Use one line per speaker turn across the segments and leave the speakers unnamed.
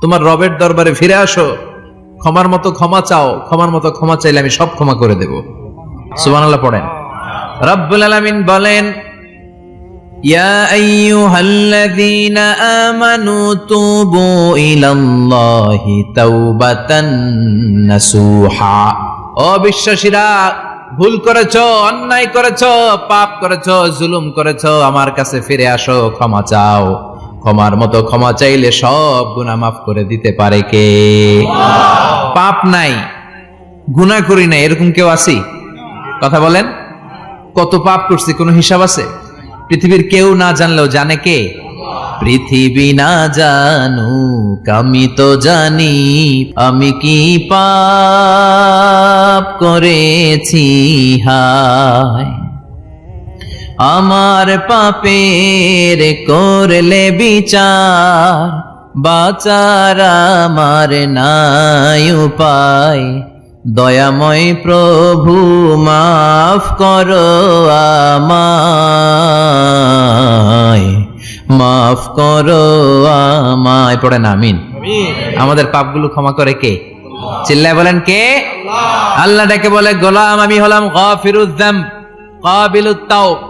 তোমার রবের দরবারে ফিরে আসো ক্ষমার মতো ক্ষমা চাও ক্ষমার মতো ক্ষমা চাইলে আমি সব ক্ষমা করে দেব সুবহানাল্লাহ পড়েন রব্বুল আলামিন বলেন يا أيها الذين آمنوا توبوا إلى الله توبة نصوحا ও বিশ্বাসীরা ভুল করেছো অন্যায় করেছো পাপ করেছো জুলুম করেছো আমার কাছে ফিরে আসো ক্ষমা চাও ক্ষমার মতো ক্ষমা চাইলে সব গুনাহ মাফ করে দিতে পারে কে? পাপ নাই, গুনাহ করি না এরকম কেউ আছি? কথা বলেন। কত পাপ করছি, কোনো হিসাব আছে? পৃথিবীর কেউ না জানলেও জানে কে? পৃথিবী না জানু আমি তো জানি, আমি কি পাপ করেছি, হায়। আমার পাপের করলে বিচার বাচার আমার নাই উপায়। দয়াময় প্রভু মাফ করো আমায়। মাফ করো আমায়। পড়েন আমিন। আমাদের পাপগুলো ক্ষমা করে কে? চিল্লায় বলেন কে? আল্লাহ। ডেকে বলে গোলাম আমি হলাম গফিরুদ্দাম কাবিলুত তাওব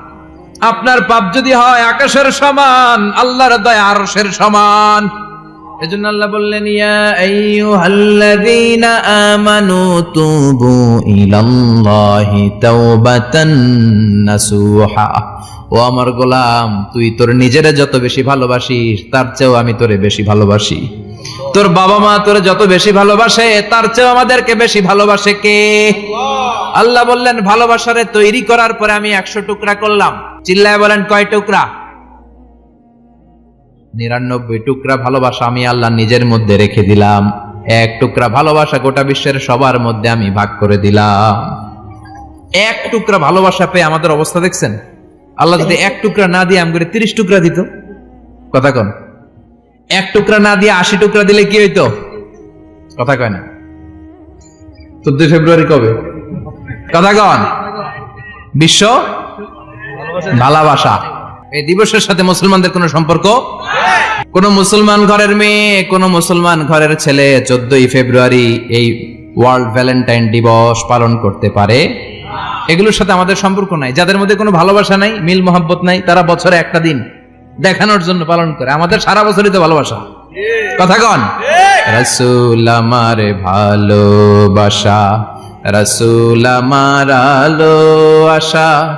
আপনার পাপ যদি হয় আকাশের সমান, আল্লাহর দয়া আরশের সমান। এজন্য আল্লাহ বললেন, ইয়া আইয়ুহাল্লাযীনা আমানু তুবু ইলাল্লাহি তাওবাতান নাসুহা। ও আমার গোলাম, তুই তোর নিজেরে যত বেশি ভালোবাসিস, তার চেয়েও আমি তোরে বেশি ভালোবাসি। তোর বাবা মা তোরে যত বেশি ভালোবাসে, তার চেয়েও আমাদেরকে বেশি ভালোবাসে কে? আল্লাহ বললেন, ভালোবাসারে তৈরি করার পরে আমি একশো টুকরা করলাম। চিল্লায় বলেন কয় টুকরা? নিরানব্বই টুকরা ভালোবাসা আমি আল্লাহ নিজের মধ্যে রেখে দিলাম। এক টুকরা ভালোবাসা গোটা বিশ্বের সবার মধ্যে আমি ভাগ করে দিলাম। এক টুকরা ভালোবাসা পেয়ে আমাদের অবস্থা দেখছেন? আল্লাহ যদি এক টুকরা না দিয়ে আমি তিরিশ টুকরা দিত, কথা কন। এক টুকরা না দিয়ে আশি টুকরা দিলে কি হইতো? কথা কয় না। চোদ্দই ফেব্রুয়ারি কবে? কথা কন। বিশ্ব ভালোবাসা। এই দিবসের সাথে মুসলমানদের কোনো সম্পর্ক? কোন মুসলমান ঘরের মেয়ে কোন মুসলমান ঘরের ছেলে চোদ্দই ফেব্রুয়ারি এই ওয়ার্ল্ড ভ্যালেন্টাইন দিবস পালন করতে পারে। এগুলোর সাথে আমাদের সম্পর্ক নাই। যাদের মধ্যে কোনো ভালোবাসা নাই মিল মোহাব্বত নাই তারা বছরে একটা দিন দেখানোর জন্য পালন করে। আমাদের সারা বছরই তো ভালোবাসা। কথা কন? রসুল আমার ভালোবাসা রসুল আমার আলো আশা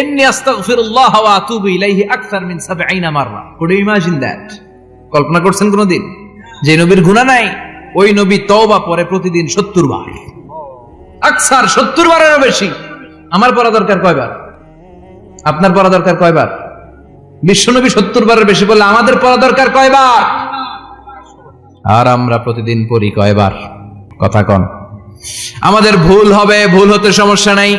ইন্নী আস্তাগফিরুল্লাহ ওয়া আতুবু ইলাইহি আকসার 70 মাররা কুড ইউ ইমাজিন দ্যাট কল্পনা করছেন যে নবীর নাই, ওই নবী তওবা পরে প্রতিদিন 70 বার। আকসার 70 বারেরও বেশি। আমার পড়া দরকার কয়বার? আপনার পড়া দরকার কয়বার? বিশ্বনবী 70 বারের বেশি বললে আমাদের পড়া দরকার কয়বার? আর আমরা প্রতিদিন পড়ি কয়বার? কথা কন। আমাদের ভুল হবে, ভুল হতে সমস্যা নাই।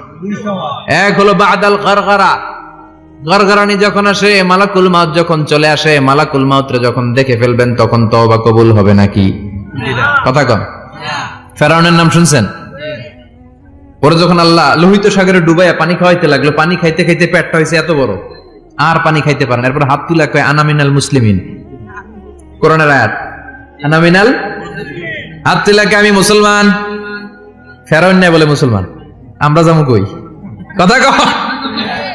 এক হলো বাদাল গরগরা। গরগরানি যখন আসে, মালাকুল মাউত যখন চলে আসে, মালাকুল মাউতরে যখন দেখে ফেলবেন, তখন তবা কবুল হবে নাকি? কথা কন। ফেরাউনের নাম শুনছেন? ওরা যখন আল্লাহ লোহিত সাগরে ডুবাইয়া পানি খাওয়াইতে লাগল, পানি খাইতে খাইতে পেটটা হয়েছে এত বড়। আর পানি খাইতে পারেন এরপর হাত তুলা কয় আনামিনাল মুসলিমিন। করোনার আয়াত আনামিনাল হাত তুলাকে আমি মুসলমান। ফেরাউন নাই বলে মুসলমান। আমরা যাব কই? কথা কহ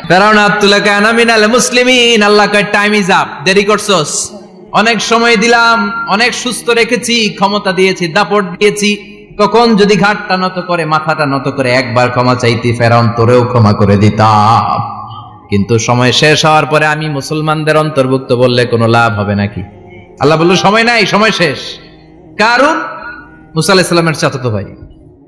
ফেরাউন হাত তুলাকে আনামিনাল মুসলিমিন, আল্লাহ কয় টাইম ইজ আপ দেরি করছস। অনেক সময় দিলাম, অনেক সুস্থ রেখেছি, ক্ষমতা দিয়েছি, দাপট দিয়েছি। কখন যদি ঘাটটা নত করে, মাথাটা নত করে, একবার ক্ষমা চাইতি, ফেরাউন তোরেও ক্ষমা করে দিতাম। কিন্তু সময় শেষ হওয়ার পরে আমি মুসলমানদের অন্তর্ভুক্ত বললে কোনো লাভ হবে নাকি? আল্লাহ বলল, সময় নাই, সময় শেষ। কারণ মুসা আলাহিসাল্লামের চাচাতো ভাই।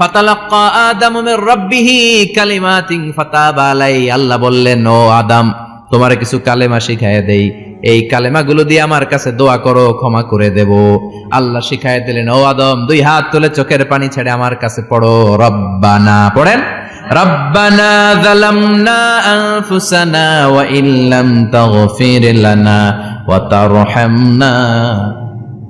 ফাতালাক্কা আদামু মির রাব্বিহি কালিমাতিন ফাতাবা আলাই আল্লাহ বললেন ও আদম তোমার কিছু কালেমা শিখায় দেই এই কালেমাগুলো দিয়ে আমার কাছে দোয়া করো ক্ষমা করে দেব আল্লাহ শিখায় দিলেন ও আদম দুই হাত তুলে চোখের পানি ছেড়ে আমার কাছে পড়ো রব্বানা পড়েন ربنا ظلمنا أنفسنا وإن لم تغفر لنا وترحمنا لنكونن من الخاسرين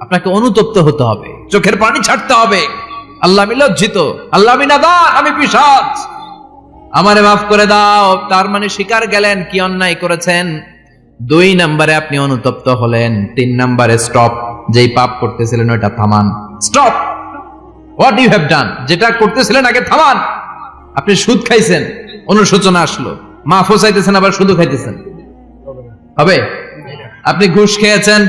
আপনাকে অনুতপ্ত হতে হবে। চোখের পানি ছাড়তে হবে। আল্লাহ আমি লজ্জিত। আল্লাহ আমি নাদান আমি পিসাচ আমারে মাফ করে দাও তার মানে স্বীকার গেলেন কি অন্যায় করেছেন? দুই নম্বরে আপনি অনুতপ্ত হলেন তিন নম্বরে স্টপ যেই পাপ করতেছিলেন ওইটা থামান। Stop what you have done যেটা করতেছিলেন আগে থামান। আপনি সুদ খাইছেন অনুশোচনা আসলো। মাফও চাইতেছেন আবার শুধু খাইতেছেন। হবে? আপনি ঘুষ খেয়েছেন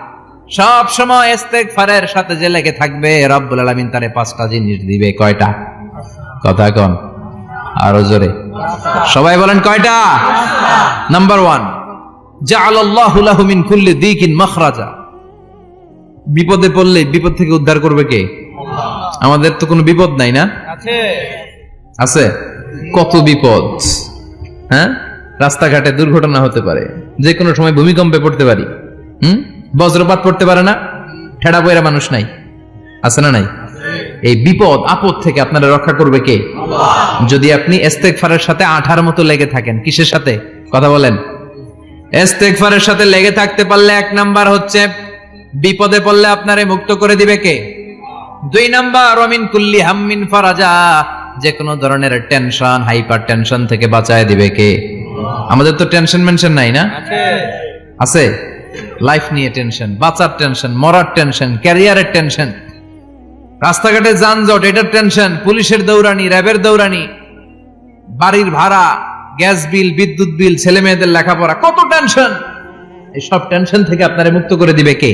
সব সময় ইস্তেগফারের সাথে যে লেগে থাকবে রব্বুল আলামিন তারে পাঁচটা জিনিস দিবে। কয়টা? কথা কোন। আরও জোরে। সবাই বলেন কয়টা? নাম্বার ওয়ান জাআলাল্লাহু লাহু মিন কুল্লি দিকিন মাখরাজা। বিপদে পড়লে বিপদ থেকে উদ্ধার করবে কে? আমাদের তো কোনো বিপদ নাই না? আছে? কত বিপদ? হ্যাঁ? রাস্তাঘাটে দুর্ঘটনা হতে পারে। যে কোনো সময় ভূমিকম্পে পড়তে পারি। হুম? বজ্রপাত পড়তে পারে না ঠেড়া বইরা মানুষ নাই। আছে না নাই? এই বিপদ আপদ থেকে আপনারা রক্ষা করবে কে? যদি আপনি এস্তেকফারের সাথে আঠার মতো লেগে থাকেন কিসের সাথে? কথা বলেন। এস্তেকফারের সাথে লেগে থাকতে পারলে এক নাম্বার হচ্ছে বিপদে পড়লে আপনারে মুক্ত করে দিবে কে? দুই নাম্বার রমিন কুল্লি হাম্মিন ফারাজা যে কোনো ধরনের টেনশন হাইপার টেনশন থেকে বাঁচায় দিবে কে? আমাদের তো টেনশন মেনশন নাই না? আছে? লাইফ নিয়ে টেনশন বাঁচার টেনশন মরার টেনশন ক্যারিয়ারের টেনশন রাস্তাঘাটে যানজট, এটার টেনশন পুলিশের দৌড়ানি, র্যাবের দৌড়ানি, বাড়ির ভাড়া, গ্যাস বিল, বিদ্যুৎ বিল ছেলে মেয়েদের লেখাপড়া, কত টেনশন এই সব টেনশন থেকে আপনারা মুক্ত করে দিবে কে?